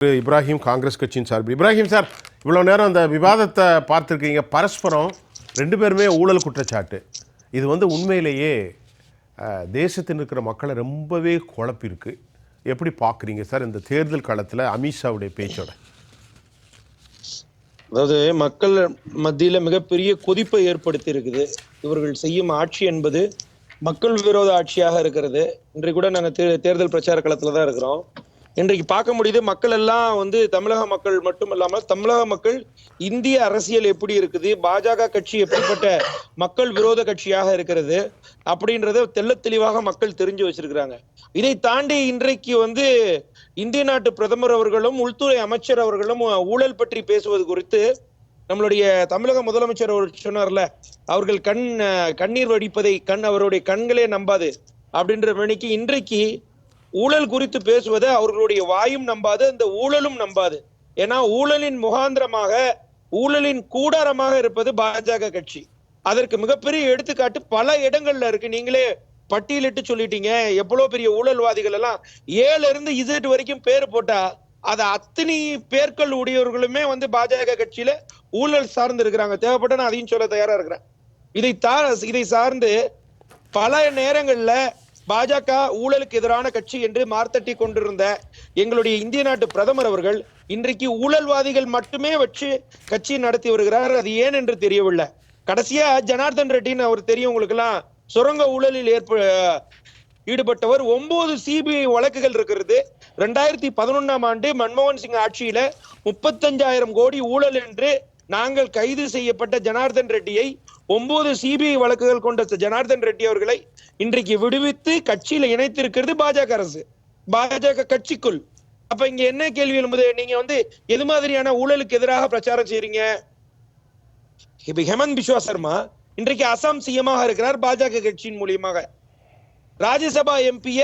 திரு இப்ராஹிம் காங்கிரஸ் கட்சியின் சார்பில். இப்ராஹிம் சார் இவ்வளோ நேரம் அந்த விவாதத்தை பார்த்துருக்கீங்க. பரஸ்பரம் ரெண்டு பேருமே ஊழல் குற்றச்சாட்டு. இது வந்து உண்மையிலேயே தேசத்தில் இருக்கிற மக்களை ரொம்பவே குழப்பிருக்கு எப்படி பார்க்குறீங்க சார் இந்த தேர்தல் காலத்தில் அமித்ஷாவுடைய பேச்சோட? அதாவது மக்கள் மத்தியில் மிகப்பெரிய கொதிப்பை ஏற்படுத்தி இருக்குது இவர்கள் செய்யும் ஆட்சி என்பது மக்கள் விரோத ஆட்சியாக இருக்கிறது. இன்றைக்கு கூட நாங்கள் தே- தேர்தல் பிரச்சார களத்தில் தான் இருக்கிறோம். இன்றைக்கு பார்க்க முடியுது மக்கள் எல்லாம் வந்து தமிழக மக்கள் மட்டும் இல்லாமல் தமிழக மக்கள் இந்திய அரசியல் எப்படி இருக்குது? பாஜக கட்சி எப்படிப்பட்ட மக்கள் விரோத கட்சியாக இருக்கிறது? அப்படின்றத தெள்ளத் தெளிவாக மக்கள் தெரிஞ்சு வச்சிருக்கிறாங்க. இதை தாண்டி இன்றைக்கு வந்து இந்திய நாட்டு பிரதமர் அவர்களும் உள்துறை அமைச்சர் அவர்களும் ஊழல் பற்றி பேசுவது குறித்து நம்மளுடைய தமிழக முதலமைச்சர் அவர் சொன்னார்ல அவர்கள் கண் கண்ணீர் வடிப்பதை கண் அவருடைய கண்களே நம்பாது அப்படின்ற மணிக்கு இன்றைக்கு ஊழல் குறித்து பேசுவதை அவர்களுடைய வாயும் நம்பாது அந்த ஊழலும் நம்பாது. ஏன்னா ஊழலின் முகாந்திரமாக ஊழலின் கூடாரமாக இருப்பது பாஜக கட்சி. அதற்கு மிகப்பெரிய எடுத்துக்காட்டு பல இடங்கள்ல இருக்கு. நீங்களே பட்டியலிட்டு சொல்லிட்டீங்க. எவ்வளவு பெரிய ஊழல்வாதிகள் எல்லாம். ஏல இருந்து இசட் வரைக்கும் பேர் போட்டா அது அத்தனை பேர்கள் உடையவர்களுமே வந்து பாஜக கட்சியில ஊழல் சார்ந்து இருக்கிறாங்க தேவைப்பட்ட நான் அதையும் சொல்ல தயாரா இருக்கிறேன். இதை தா இதை சார்ந்து பல நேரங்கள்ல பாஜக ஊழலுக்கு எதிரான கட்சி என்று மார்த்தட்டி கொண்டிருந்த எங்களுடைய இந்திய நாட்டு பிரதமர் அவர்கள் இன்றைக்கு ஊழல்வாதிகள் மட்டுமே வச்சு கட்சி நடத்தி வருகிறார். அது ஏன் என்று தெரியவில்லை. கடைசியா ஜனார்தன் ரெட்டின்னு அவர் தெரியும் உங்களுக்கு எல்லாம் சுரங்க ஊழலில் ஏற்ப ஈடுபட்டவர். ஒன்பது சிபிஐ வழக்குகள் இருக்கிறது. ரெண்டாயிரத்தி பதினொன்னாம் ஆண்டு மன்மோகன் சிங் ஆட்சியில முப்பத்தஞ்சாயிரம் கோடி ஊழல் என்று நாங்கள் கைது செய்யப்பட்ட ஜனார்தன் ரெட்டியை ஒன்பது சிபிஐ வழக்குகள் கொண்ட ஜனார்தன் ரெட்டி அவர்களை இன்றைக்கு விடுவித்து கட்சியில இணைத்திருக்கிறது பாஜக அரசு. பாஜக கட்சிக்குள். அப்ப இங்க என்ன கேள்வி எழும்புது? நீங்க வந்து எது மாதிரியான ஊழலுக்கு எதிராக பிரச்சாரம் செய்றீங்க? இப்ப ஹேமந்த் பிஸ்வா சர்மா இன்றைக்கு அசாம் சிஎமாக இருக்கிறார் பாஜக கட்சியின் மூலியமாக. ராஜ்யசபா எம்பிய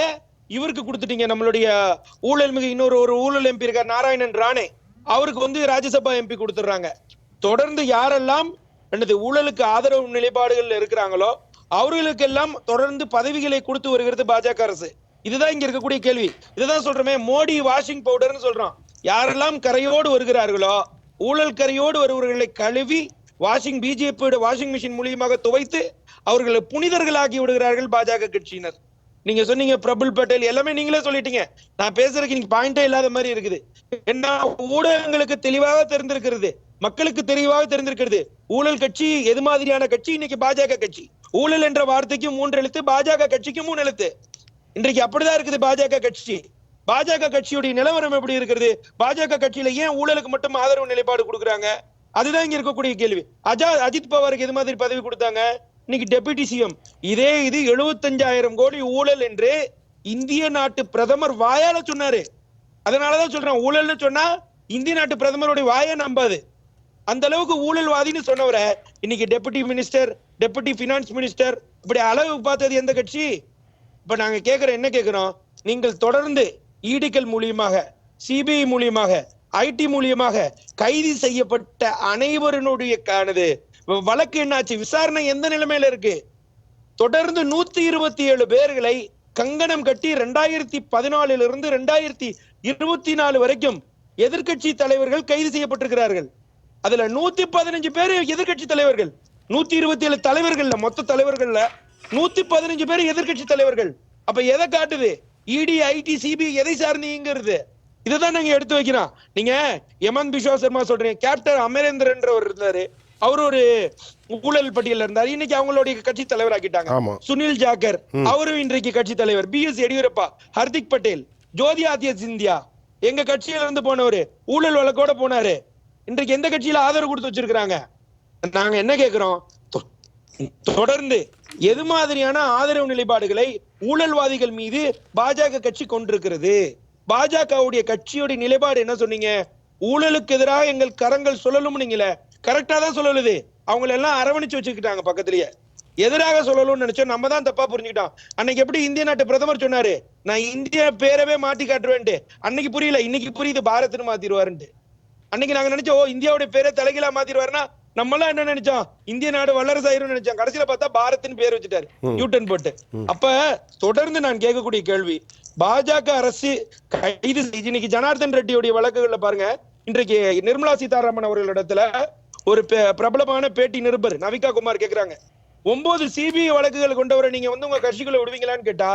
இவருக்கு கொடுத்துட்டீங்க நம்மளுடைய ஊழல் மிகு இன்னொரு ஒரு ஊழல் எம்பி இருக்கார் நாராயணன் ராணே. அவருக்கு வந்து ராஜ்யசபா எம்பி கொடுத்துடுறாங்க. தொடர்ந்து யாரெல்லாம் எனது ஊழலுக்கு ஆதரவு நிலைப்பாடுகள் இருக்கிறாங்களோ அவர்களுக்கெல்லாம் தொடர்ந்து பதவிகளை கொடுத்து வருகிறது பாஜக அரசு. இதுதான் இங்க இருக்கக்கூடிய கேள்வி. இதுதான் சொல்றோமே மோடி வாஷிங் பவுடர்னு சொல்றோம். யாரெல்லாம் கரையோடு வருகிறார்களோ ஊழல் கரையோடு வருவர்களை கழுவி வாஷிங் பிஜேபியோட வாஷிங் மிஷின் மூலியமாக துவைத்து அவர்களை புனிதர்களாக்கி விடுகிறார்கள் பாஜக கட்சியினர். நீங்க சொன்னீங்க பிரபுல் பட்டேல் எல்லாமே நீங்களே சொல்லிட்டீங்க. நான் பேசுறதுக்கு நீங்க பாயிண்டே இல்லாத மாதிரி இருக்குது. என்ன ஊடகங்களுக்கு தெளிவாக தெரிந்திருக்கிறது. மக்களுக்கு தெளிவாக தெரிந்திருக்கிறது. ஊழல் கட்சி எது மாதிரியான கட்சி? இன்னைக்கு பாஜக கட்சி. ஊழல் என்ற வார்த்தைக்கு மூன்று எழுத்து பாஜக கட்சிக்கு மூணு எழுத்து. இன்றைக்கு அப்படிதான் இருக்குது பாஜக கட்சி. பாஜக கட்சியுடைய நிலவரம் எப்படி இருக்கிறது? பாஜக கட்சியில ஏன் ஊழலுக்கு மட்டும் ஆதரவு நிலைப்பாடு கொடுக்குறாங்க? அதுதான் இங்க இருக்கக்கூடிய கேள்வி. அஜா அஜித் பவாருக்கு எது மாதிரி பதவி கொடுத்தாங்க? இன்னைக்கு டெபுட்டி சிஎம். இதே இது எழுபத்தஞ்சாயிரம் கோடி ஊழல் என்று இந்திய நாட்டு பிரதமர் வாயால சொன்னாரு. அதனாலதான் சொல்றேன் ஊழல்னு சொன்னா இந்திய நாட்டு பிரதமருடைய வாயை நம்பாது. அந்த அளவுக்கு ஊழல்வாதின்னு சொன்னவரை இன்னைக்கு deputy minister deputy finance minister இப்படி அளவு பார்த்தது எந்த கட்சி? இப்ப நாங்க கேக்குறோம் என்ன கேட்கிறோம் நீங்கள் தொடர்ந்து ஈடிகள் மூலியமாக சிபிஐ மூலியமாக ஐடி மூலியமாக கைது செய்யப்பட்ட அனைவருடைய காணது வழக்கு என்னாச்சு? விசாரணை எந்த நிலைமையில இருக்கு? தொடர்ந்து நூத்தி இருபத்தி ஏழு பேர்களை கங்கணம் கட்டி ரெண்டாயிரத்தி பதினாலிலிருந்து ரெண்டாயிரத்தி இருபத்தி நாலு வரைக்கும் எதிர்க்கட்சி தலைவர்கள் கைது செய்யப்பட்டிருக்கிறார்கள். அதுல நூத்தி பதினஞ்சு பேர் எதிர்க்கட்சி தலைவர்கள். நூத்தி இருபத்தி ஏழு தலைவர்கள்ல மொத்த தலைவர்கள்ல நூத்தி பதினஞ்சு பேர் எதிர்க்கட்சி தலைவர்கள். அப்ப எதை காட்டுது? இடி ஐடி சிபி எதை சார்ந்தீங்கிறது? இதுதான் நாங்க எடுத்து வைக்கிறோம் நீங்க யமன் பிஸ்வா சர்மா சொல்றீங்க. கேப்டன் அமரேந்திரன்றவர் இருந்தாரு. அவர் ஒரு ஊழல் பட்டியல்ல இருந்தாரு. இன்னைக்கு அவங்களுடைய கட்சி தலைவர் ஆக்கிட்டாங்க சுனில் ஜாக்கர். அவரும் இன்றைக்கு கட்சி தலைவர். B S Yediyurappa Hardik Patel Jyoti Aditya Scindia. எங்க கட்சியில இருந்து போனவரு ஊழல் வழக்கோட போனாரு. இன்றைக்கு எந்த கட்சியில ஆதரவு கொடுத்து வச்சிருக்கிறாங்க? நாங்க என்ன கேட்கிறோம் தொ- தொடர்ந்து எது மாதிரியான ஆதரவு நிலைப்பாடுகளை ஊழல்வாதிகள் மீது பாஜக கட்சி கொண்டிருக்கிறது? பாஜகவுடைய கட்சியுடைய நிலைப்பாடு என்ன சொன்னீங்க? ஊழலுக்கு எதிராக எங்கள் கரங்கள் சொல்லலும் நீங்களே கரெக்டா தான் சொல்லலுது. அவங்கள எல்லாம் அரவணைச்சு வச்சுக்கிட்டாங்க பக்கத்துலயே. எதிராக சொல்லணும்னு நினைச்சோம். நம்ம தான் தப்பா புரிஞ்சுக்கிட்டோம். அன்னைக்கு எப்படி இந்திய நாட்டு பிரதமர் சொன்னாரு? நான் இந்திய பேரவே மாட்டி காட்டுவேன்ட்டு. அன்னைக்கு புரியல. இன்னைக்கு புரியுது. பாரத்னு மாத்திடுவாருன்ட்டு. அன்னைக்கு நாங்க நினைச்சோம் ஓ இந்தியாவுடைய பேரை தலைகீழா மாத்திருவாருன்னா நம்ம எல்லாம் என்ன நினைச்சோம்? இந்திய நாடு வல்லரசு ஆயிரும்னு நினைச்சோம். கடைசியில பார்த்தா பாரத்னு பேர் வச்சுட்டாரு. யூட்டன் போட்டு. அப்ப தொடர்ந்து நான் கேட்கக்கூடிய கேள்வி பாஜக அரசு கைது செஞ்சு இன்னைக்கு ஜனார்தன் ரெட்டியுடைய வழக்குகள்ல பாருங்க இன்றைக்கு நிர்மலா சீதாராமன் அவர்களிடத்துல ஒரு பிரபலமான பேட்டி நிருபர் நவிகா குமார் கேக்குறாங்க. ஒன்பது சிபிஐ வழக்குகள் கொண்டவரை நீங்க வந்து உங்க கட்சிகளை விடுவீங்களான்னு கேட்டா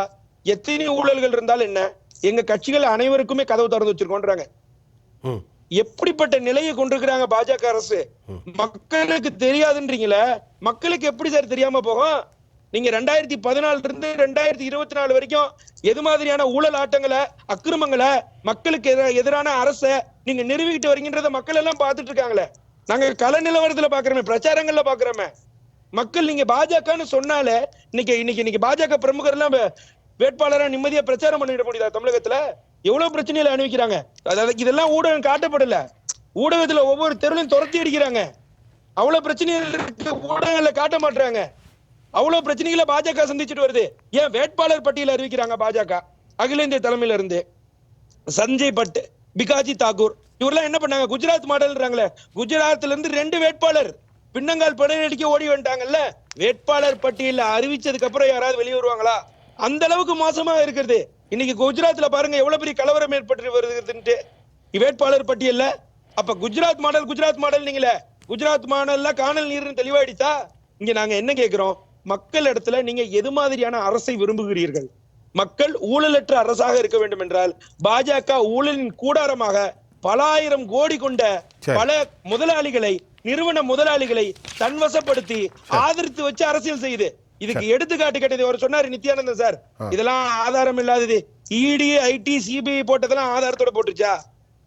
எத்தனை ஊழல்கள் இருந்தாலும் என்ன? எங்க கட்சிகள் அனைவருக்குமே கதவு திறந்து வச்சிருக்கோன்றாங்க. ம். எப்படிப்பட்ட நிலையை கொண்டிருக்கிறாங்க பாஜக அரசு? மக்களுக்கு தெரியாதுன்றீங்களே? மக்களுக்கு எப்படி சார் தெரியாம போகும்? நீங்க ரெண்டாயிரத்தி பதினாலுல இருந்து ரெண்டாயிரத்தி இருபத்தி நாலு வரைக்கும் எது மாதிரியான ஊழல் ஆட்டங்களை அக்கிரமங்களை மக்களுக்கு எதிரான அரசை நீங்க நிறுவிக்கிட்டு வரீங்கன்றத மக்கள் எல்லாம் பார்த்துட்டு இருக்காங்களே நாங்க கல நிலவரத்துல பாக்குறோமே பிரச்சாரங்கள்ல பாக்குறோமே மக்கள் நீங்க பாஜகன்னு சொன்னாலே இன்னைக்கு இன்னைக்கு இன்னைக்கு பாஜக பிரமுகர் எல்லாம் வேட்பாளரா நிம்மதியா பிரச்சாரம் பண்ணிட முடியுதா தமிழகத்துல? எவ்வளவு பிரச்சனையில அனுபவிக்கிறாங்க அதாவது இதெல்லாம் ஊடகம் காட்டப்படல. ஊடகத்துல ஒவ்வொரு தெருளையும் துரத்தி அடிக்கிறாங்க. அவ்வளவு பிரச்சனைகள் இருக்கு ஊடகங்கள்ல காட்ட மாட்டாங்க அவ்வளவு பிரச்சனைகளை பாஜக சந்திச்சுட்டு வருது. ஏன் வேட்பாளர் பட்டியல அறிவிக்கிறாங்க பாஜக? அகில இந்திய தலைமையில இருந்து சஞ்சய் பட் பிகாஜி தாக்கூர் இவரெல்லாம் என்ன பண்ணாங்க? குஜராத் மாடல்ன்றாங்களே குஜராத்ல இருந்து ரெண்டு வேட்பாளர். பின்னங்கால் படையடிக்க ஓடி வந்துட்டாங்கல்ல? வேட்பாளர் பட்டியல அறிவிச்சதுக்கு அப்புறம் யாராவது வெளியே வருவாங்களா? அந்த அளவுக்கு மோசமா இருக்கிறது. இன்னைக்கு குஜராத்ல பாருங்க எவ்வளவு பெரிய கலவரம் ஏற்பட்டு வருதுன்ட்டு. வேட்பாளர் பட்டியல்ல. அப்ப குஜராத் மாடல் குஜராத் மாடல் நீங்களே. குஜராத் மாடல்ல காணல் நீர்னு தெளிவாயிடுச்சா? இங்க நாங்க என்ன கேக்குறோம்? மக்கள் இடத்துல நீங்க எது மாதிரியான அரசை விரும்புகிறீர்கள்? மக்கள் ஊழலற்ற அரசாக இருக்க வேண்டும் என்றால் பாஜக ஊழலின் கூடாரமாக பல ஆயிரம் கோடி கொண்ட. பல முதலாளிகளை நிறுவன முதலாளிகளை தன்வசப்படுத்தி ஆதரித்து வச்சு அரசியல் செய்யுது. இதுக்கு எடுத்துக்காட்டு கேட்டது அவர் சொன்னாரு நித்யானந்தன் சார். இதெல்லாம் ஆதாரம் இல்லாதது. இடி ஐடி சிபிஐ போட்டதெல்லாம் ஆதாரத்தோட போட்டுச்சா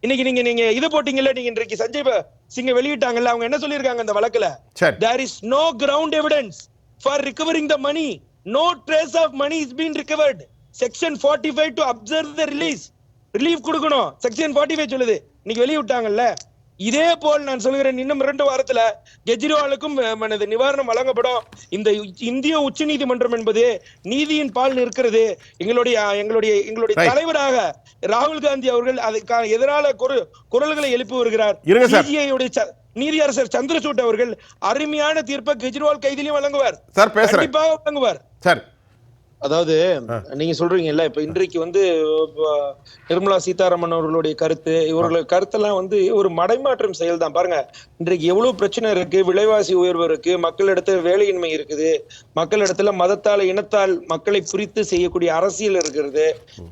இன்னைக்கு நீங்க நீங்க இது போட்டீங்கல்ல நீங்க இன்றைக்கு சஞ்சய் சிங்க வெளியிட்டாங்கல்ல அவங்க என்ன சொல்லியிருக்காங்க அந்த வழக்குல? சரி. There is no ground evidence for recovering the money. No trace of money is being recovered. Section 45 to observe the release. Relief கொடுக்கணும். செக்ஷன் 45 சொல்லுது. இன்னைக்கு வெளிய விட்டாங்கல்ல இதே போல் நான் சொல்கிறேன் இன்னும் இரண்டு வாரத்துல கெஜ்ரிவாலுக்கும் மனது நிவாரணம் வழங்கப்படும். இந்த இந்திய உச்ச நீதிமன்றம் என்பது நீதியின் பால் நிற்கிறது. எங்களுடைய எங்களுடைய எங்களுடைய. தலைவராக ராகுல் காந்தி அவர்கள் அதுக்கான எதிரான குர- குரல்களை எழுப்பி வருகிறார். நீதியரசர் சந்திரசூட் அவர்கள் அருமையான தீர்ப்பை கெஜ்ரிவால் கைதிலையும் வழங்குவார். சார் பேசுறேன். வழங்குவார். சார் அதாவது நீங்க சொல்றீங்கல்ல இப்ப இன்றைக்கு வந்து நிர்மலா சீதாராமன் அவர்களுடைய கருத்து இவர்களுடைய கருத்தெல்லாம் வந்து ஒரு மடைமாற்றம் செயல் தான் பாருங்க இன்றைக்கு எவ்வளவு பிரச்சனை இருக்கு விலைவாசி உயர்வு இருக்கு மக்களிடத்துல வேலையின்மை இருக்குது மக்களிடத்துல மதத்தால் இனத்தால் மக்களை பிரித்து செய்யக்கூடிய அரசியல் இருக்கிறது.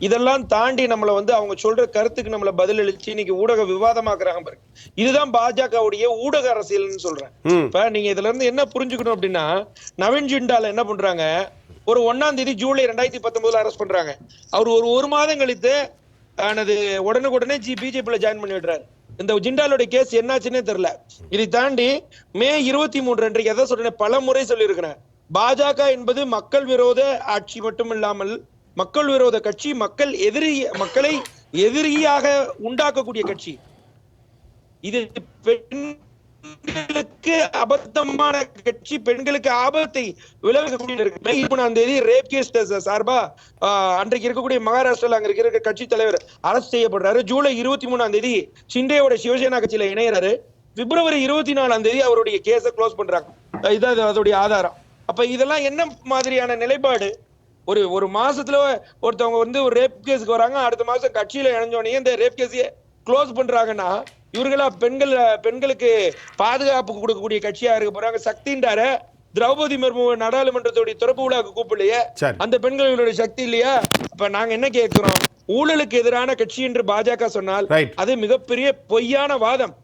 இதெல்லாம் தாண்டி நம்மள வந்து அவங்க சொல்ற கருத்துக்கு நம்மள பதிலளிச்சு இன்னைக்கு ஊடக விவாதமாக்குறாங்க பாருங்க. இதுதான் பாஜகவுடைய ஊடக அரசியல்னு சொல்றேன். இப்ப நீங்க இதுல இருந்து என்ன புரிஞ்சுக்கணும் அப்படின்னா நவீன் ஜிண்டால என்ன பண்றாங்க ஒரு ஒண்ணாம் தேதி ஜூலை ரெண்டாயிரத்தி பத்தொன்பதுல அரெஸ்ட் பண்றாங்க. அவர் ஒரு ஒரு மாதம் கழித்து ஆனது உடனுக்குடனே ஜி பிஜேபியில ஜாயின் பண்ணி விடுறாரு. இந்த ஜிண்டாலோட கேஸ் என்னாச்சுன்னே தெரியல. இதை தாண்டி மே இருபத்தி மூன்று அன்றைக்கு எதை சொல்றேன் பல முறை சொல்லியிருக்கிறேன். பாஜக என்பது மக்கள் விரோத ஆட்சி மட்டும் இல்லாமல் மக்கள் விரோத கட்சி மக்கள் எதிரி மக்களை எதிரியாக உண்டாக்கக்கூடிய கட்சி. இது பெண் பெண்களுக்கு அபத்தமான கட்சி பெண்களுக்கு ஆபத்தை விளைவிக்கக்கூடிய இருக்கு மே மூணாம் தேதி ரேப் கேஸ் சார்பா ஆஹ், அன்றைக்கு இருக்கக்கூடிய மகாராஷ்டிரால அங்க இருக்கிற கட்சி தலைவர் அரசு செய்யப்படுறாரு. ஜூலை இருபத்தி மூணாம் தேதி சிண்டேவோட சிவசேனா கட்சியில இணையறாரு. பிப்ரவரி இருபத்தி நாலாம் தேதி அவருடைய கேஸை க்ளோஸ் பண்றாங்க. இதான் அதோடைய ஆதாரம். அப்ப இதெல்லாம் என்ன மாதிரியான நிலைப்பாடு? ஒரு ஒரு மாசத்துல ஒருத்தவங்க வந்து ஒரு ரேப் கேஸ்க்கு வராங்க அடுத்த மாசம் கட்சியில இணைஞ்சோடனே இந்த ரேப் கேஸையே க்ளோஸ் பண்றாங்கன்னா இவர்களா பெண்கள் பெண்களுக்கு பாதுகாப்பு கொடுக்கக்கூடிய கட்சியா இருக்க போறாங்க. சக்தின்றார திரௌபதி முர்மு நாடாளுமன்றத்துடைய திறப்பு விழாக்கு கூப்பிடலையே. அந்த பெண்களுடைய சக்தி இல்லையா? அப்ப நாங்க என்ன கேட்கிறோம்? ஊழலுக்கு எதிரான கட்சி என்று பாஜக சொன்னால். அது மிகப்பெரிய பொய்யான வாதம்.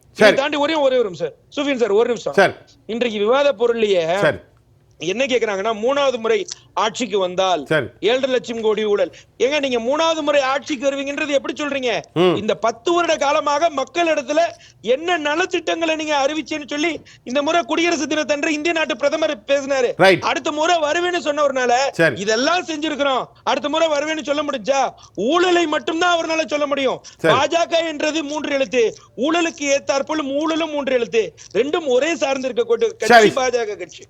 தாண்டி ஒரே ஒரே ஒரு நிமிஷம். சுஃபின் சார் ஒரு நிமிஷம். இன்றைக்கு விவாத பொருள்லயே என்ன கேக்குறாங்கன்னா மூணாவது முறை ஆட்சிக்கு வந்தால். ஏழரை லட்சம் கோடி ஊழல் ஏங்க நீங்க மூணாவது முறை ஆட்சிக்கு வருவீங்கன்றது எப்படி சொல்றீங்க. இந்த பத்து வருட காலமாக மக்கள் இடத்துல என்ன நலத்திட்டங்களை நீங்க அறிவிச்சேன்னு சொல்லி இந்த முறை குடியரசு தினத்தன்று இந்திய நாட்டு பிரதமர் பேசினாரு. அடுத்த முறை வருவேன்னு சொன்னவர்னால. இதெல்லாம் செஞ்சிருக்கிறோம் அடுத்த முறை வருவேன்னு சொல்ல முடிஞ்சா ஊழலை மட்டும்தான் அவர்னால சொல்ல முடியும். பாஜக என்றது மூன்று எழுத்து ஊழலுக்கு ஏத்தாற்போல் ஊழலும் மூன்று எழுத்து ரெண்டும் ஒரே சார்ந்து இருக்கக்கூடிய கட்சி. பாஜக கட்சி